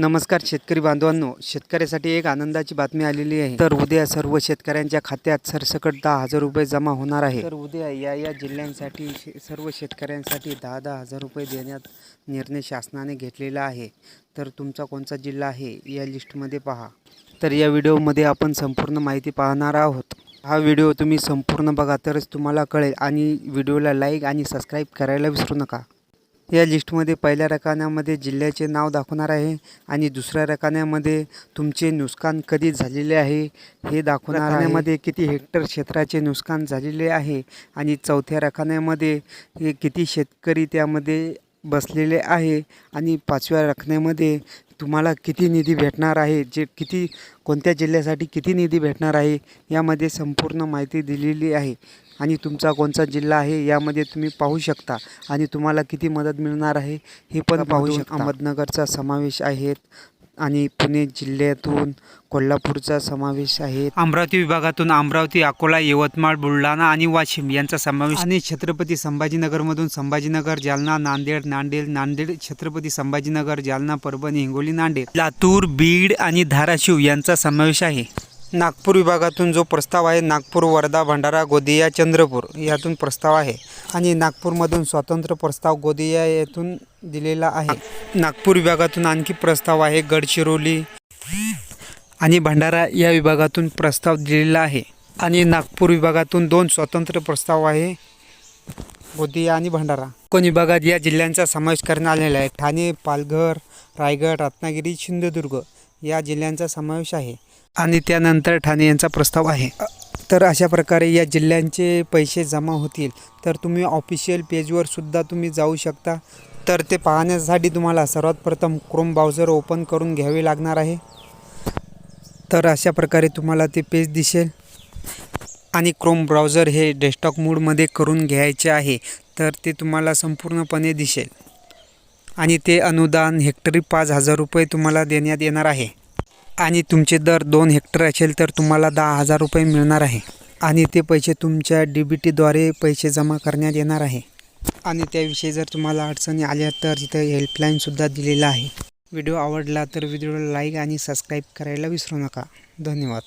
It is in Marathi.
नमस्कार शेतकरी बांधवांनो. शेतकऱ्यासाठी एक आनंदाची बातमी आलेली आहे. तर उद्या सर्व शेतकऱ्यांच्या खात्यात सरसकट दहा हजार रुपये जमा होणार आहे. तर उद्या या या जिल्ह्यांसाठी शे- सर्व शेतकऱ्यांसाठी दहा दहा हजार रुपये देण्यात निर्णय शासनाने घेतलेला आहे. तर तुमचा कोणता जिल्हा आहे या लिस्टमध्ये पहा. तर या व्हिडिओमध्ये आपण संपूर्ण माहिती पाहणार आहोत. हा व्हिडिओ तुम्ही संपूर्ण बघा तरच तुम्हाला कळेल आणि व्हिडिओला लाईक आणि सबस्क्राईब करायला विसरू नका. या लिस्टमध्ये पहिल्या रकान्यामध्ये जिल्ह्याचे नाव दाखवणार आहे आणि दुसऱ्या रकान्यामध्ये तुमचे नुकसान कधी झालेले आहे हे दाखवणार रकान्यामध्ये किती हेक्टर क्षेत्राचे नुकसान झालेले आहे आणि चौथ्या रकान्यामध्ये हे किती शेतकरी त्यामध्ये बसलेले आहे आणि पाचव्या रकनेमध्ये तुम्हाला किती निधी भेटणार आहे जे किती कोणत्या जिल्ह्यासाठी किती निधी भेटणार आहे यामध्ये संपूर्ण माहिती दिलेली आहे. आणि तुमचा कोणता जिल्हा आहे यामध्ये तुम्ही पाहू शकता. आणि तुम्हाला किती मदत मिळणार आहे हे पण पाहू शकता. अहमदनगरचा समावेश आहेत आणि पुणे जिल्ह्यातून कोल्हापूरचा समावेश आहे. अमरावती विभागातून अमरावती अकोला यवतमाळ बुलढाणा आणि वाशिम यांचा समावेश आणि छत्रपती संभाजीनगरमधून संभाजीनगर जालना नांदेड नांदेड नांदेड छत्रपती संभाजीनगर जालना परभणी हिंगोली नांदेड. लातूर बीड आणि धाराशिव यांचा समावेश आहे. नागपूर विभागातून जो प्रस्ताव आहे नागपूर वर्धा भंडारा गोदिया चंद्रपूर यातून प्रस्ताव आहे. आणि नागपूरमधून स्वतंत्र प्रस्ताव गोदिया येथून दिलेला आहे. नागपूर विभागातून आणखी प्रस्ताव आहे गडचिरोली आणि भंडारा या विभागातून प्रस्ताव दिलेला आहे. आणि नागपूर विभागातून दोन स्वतंत्र प्रस्ताव आहे गोदिया आणि भंडारा. कोण विभागात या जिल्ह्यांचा समावेश करण्यात आलेला आहे. ठाणे पालघर रायगड रत्नागिरी सिंधुदुर्ग. या जिल्ह्यांचा समावेश आहे. आणि त्यानंतर ठाणे यांचा प्रस्ताव आहे. तर अशा प्रकारे या जिल्ह्यांचे पैसे जमा होतील. तर तुम्ही ऑफिशियल पेजवर सुद्धा तुम्ही जाऊ शकता. तर ते पाहण्यासाठी तुम्हाला सर्वात प्रथम क्रोम ब्राउझर ओपन करून घ्यावे लागणार आहे. तर अशा प्रकारे तुम्हाला ते पेज दिसेल. आणि क्रोम ब्राउझर हे डेस्कटॉप मूडमध्ये करून घ्यायचे आहे. तर ते तुम्हाला संपूर्णपणे दिसेल. आणि ते अनुदान हेक्टरी पाच हजार रुपये तुम्हाला देण्यात येणार आहे. आणि तुमचे दर दोन हेक्टर असेल तर तुम्हाला दहा हजार रुपये मिळणार आहे. आणि ते पैसे तुमच्या डी बी टीद्वारे पैसे जमा करण्यात येणार आहे. आणि त्याविषयी जर तुम्हाला अडचणी आल्या तर तिथं हेल्पलाईनसुद्धा दिलेला आहे. व्हिडिओ आवडला तर व्हिडिओला लाईक आणि सबस्क्राईब करायला विसरू नका. धन्यवाद.